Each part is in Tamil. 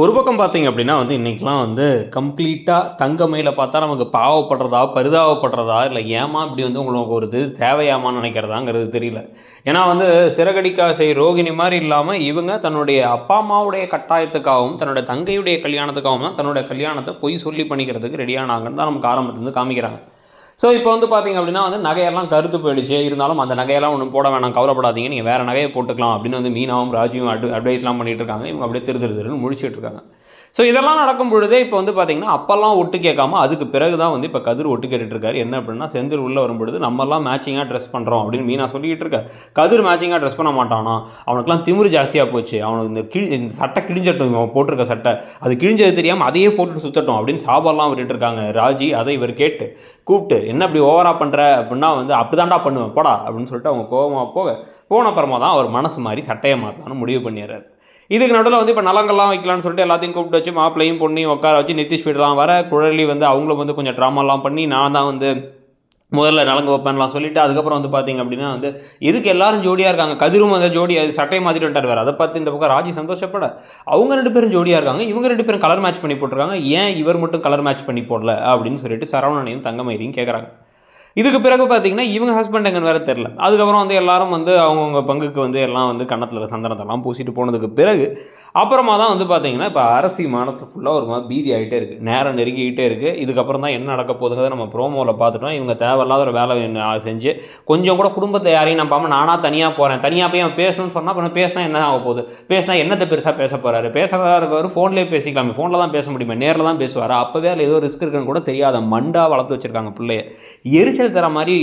ஒரு பக்கம் பார்த்தீங்க அப்படின்னா வந்து இன்றைக்கெலாம் வந்து கம்ப்ளீட்டாக தங்கமையில் பார்த்தா நமக்கு பாவப்படுறதா பரிதாபப்படுறதா இல்லை ஏமா இப்படி வந்து உங்களுக்கு ஒரு இது தேவையாமான்னு நினைக்கிறதாங்கிறது தெரியல. ஏன்னா வந்து சிறகடிக்காசை ரோகிணி மாதிரி இல்லாமல் இவங்க தன்னுடைய அப்பா அம்மாவுடைய கட்டாயத்துக்காகவும் தன்னுடைய தங்கையுடைய கல்யாணத்துக்காகவும் தான் தன்னுடைய கல்யாணத்தை பொய் சொல்லி பண்ணிக்கிறதுக்கு ரெடியானாங்கன்னு தான் நமக்கு ஆரம்பத்துலேருந்து காமிக்கிறாங்க. ஸோ இப்போ வந்து பார்த்தீங்க அப்படின்னா வந்து நகையெல்லாம் கருத்து போயிடுச்சு. இருந்தாலும் அந்த நகையெல்லாம் ஒன்றும் போட வேணாம் கவலைப்படாதீங்க. நீங்கள் வேறு நகையை போட்டுக்கலாம் அப்படின்னு வந்து மீனாவும் ராஜியும் அட் அட்வைஸ்லாம் பண்ணிட்டு இருக்காங்க. இவங்க அப்படியே திரு திரு திருன்னு முடிச்சுட்டு இருக்காங்க. ஸோ இதெல்லாம் நடக்கும் பொழுதே இப்போ வந்து பார்த்தீங்கன்னா அப்போல்லாம் ஒட்டு கேட்காம அதுக்கு பிறகு தான் வந்து இப்போ கதிர் ஒட்டு கேட்டுட்ருக்காரு. என்ன அப்படின்னா செந்தில் உள்ளே வரும்பொழுது நம்மலாம் மேட்சிங்காக ட்ரெஸ் பண்ணுறோம் அப்படின்னு மீனா சொல்லிக்கிட்டு இருக்க கதிர் மேட்சிங்காக ட்ரெஸ் பண்ண மாட்டானா? அவனுக்குலாம் திமிரு ஜாஸ்தியாக போச்சு. அவனுக்கு இந்த கிழி இந்த சட்டை கிழிஞ்சட்டும் இவன் போட்டிருக்க சட்டை. அது கிழிஞ்சது தெரியாமல் அதையே போட்டுட்டு சுத்தட்டும் அப்படின்னு சாபெல்லாம் விட்டுட்டு இருக்காங்க. ராஜி அதை இவர் கேட்டு கூப்பிட்டு என்ன இப்படி ஓவராக பண்ணுற அப்படின்னா வந்து அப்படிதான்டா பண்ணுவேன். போடா. அப்படின்னு சொல்லிட்டு அவங்க கோபமாக போக போன அப்புறமா தான் அவர் மனசு மாதிரி சட்டையை மாற்றலாம்னு முடிவு பண்ணிடுறாரு. இதுக்கு நடுவில் வந்து இப்போ நலங்கள்லாம் வைக்கலாம்னு சொல்லிட்டு எல்லாத்தையும் கூப்பிட்டு வச்சு மாப்பிளையும் பொண்ணையும் உட்கார வச்சு நிதிஷ் வீடெலாம் வர குழலி வந்து அவங்களும் வந்து கொஞ்சம் ட்ராமாலாம் பண்ணி நான் தான் வந்து முதல்ல நலங்கு வைப்பேன்லாம் சொல்லிட்டு அதுக்கப்புறம் வந்து பார்த்தீங்க அப்படின்னா வந்து இதுக்கு எல்லாரும் ஜோடியாக இருக்காங்க. கதிரும் அந்த ஜோடி அது சட்டை மாதிரி வந்துட்டார் வேறு. அதை பார்த்து இந்த பக்கம் ராஜி சந்தோஷப்பட. அவங்க ரெண்டு பேரும் ஜோடியாக இருக்காங்க. இவங்க ரெண்டு பேரும் கலர் மேட்ச் பண்ணி போட்டிருக்காங்க. ஏன் இவர் மட்டும் கலர் மேட்ச் பண்ணி போடல அப்படின்னு சொல்லிட்டு சரவணனையும் தங்கமயிலையும் கேட்குறாங்க இதுக்கு பிறகு பார்த்தீங்கன்னா இவங்க ஹஸ்பண்ட் எங்கன்னு வேறு தெரில அதுக்கப்புறம் வந்து எல்லாரும் வந்து அவங்கவுங்க பங்குக்கு வந்து எல்லாம் வந்து கன்னத்தில் சந்தனத்தெல்லாம் பூசிட்டு போனதுக்கு பிறகு அப்புறமா தான் வந்து பார்த்தீங்கன்னா இப்போ அரசி மனசு ஃபுல்லாக ஒரு மாதிரி பீதி ஆகிட்டே இருக்குது நேரம் நெருங்கிக்கிட்டே இருக்குது இதுக்கப்புறம் தான் என்ன நடக்க போகுதுங்கிறத நம்ம ப்ரோமோவில் பார்த்துட்டோம். இவங்க தேவையில்லாத ஒரு வேலை என்ன செஞ்சு கொஞ்சம் கூட குடும்பத்தை யாரையும் நம்பாமல் நானாக தனியாக போகிறேன் தனியாக போய் அவன் பேசணும்னு சொன்னால் அப்புறம் பேசினா என்ன ஆக போகுது? பேசினா என்னத்தை பெருசாக பேச போகிறாரு பேசுகிறதா இருக்கவர் ஃபோன்லேயே பேசிக்கலாம். ஃபோனில் தான் பேச முடியுமா. நேரில் தான் பேசுவார்? அப்போவே அதில் ஏதோ ரிஸ்க் இருக்குன்னு கூட தெரியாத மண்டாக வளர்த்து வச்சிருக்காங்க பிள்ளைய. எரிச்சல் தர மாதிரி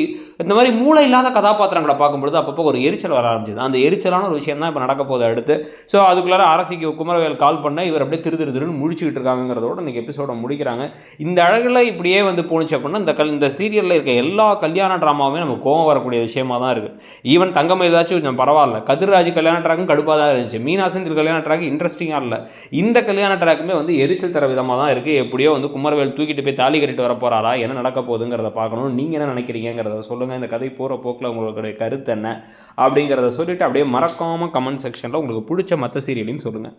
இந்த மாதிரி மூளை இல்லாத கதாபாத்திரங்களை பார்க்கும்பொழுது அப்பப்போ ஒரு எரிச்சல் வர ஆரம்பிச்சது. அந்த எரிச்சலான ஒரு விஷயம் தான் இப்போ நடக்க போகுது அடுத்து. ஸோ அதுக்குள்ளார அரசிக்கு குமரவேல் கால் பண்ண இவர் அப்படியே திரு திரு திருன்னு முடிச்சுக்கிட்டு இருக்காங்கிறதோட இன்றைக்கி எபிசோட முடிக்கிறாங்க. இந்த அழகில் இப்படியே வந்து போணுச்சு அப்படின்னா இந்த கல் இந்த சீரியலில் இருக்க எல்லா கல்யாண ட்ராமாவுமே நமக்கு கோவம் வரக்கூடிய விஷயமா தான் இருக்குது ஈவன் தங்கம் ஏதாச்சும் கொஞ்சம் பரவாயில்ல. கதிர்ராஜ் கல்யாண ட்ராக்கும் கடுப்பாக தான் இருந்துச்சு. மீனாசந்திர கல்யாண ட்ராக் இன்ட்ரெஸ்டிங்காக இல்லை. இந்த கல்யாண ட்ராக்குமே வந்து எரிச்சல் தர விதமாக தான் இருக்குது எப்படியோ வந்து குமரவேல் தூக்கிட்டு போய் தாலி கட்டிட்டு வர போகிறாரா என்ன நடக்க போகுதுங்கிறத பார்க்கணும். நீங்கள் என்ன நினைக்கிறீங்கிறத சொல்லுங்கள் இந்த கதை போகிற போக்கில் உங்களுடைய கருத்து என்ன அப்படிங்கிறத சொல்லிவிட்டு அப்படியே மறக்காமல் கமெண்ட் செக்ஷனில் உங்களுக்கு பிடிச்ச மற்ற சீரியலையும் சொல்லுங்கள்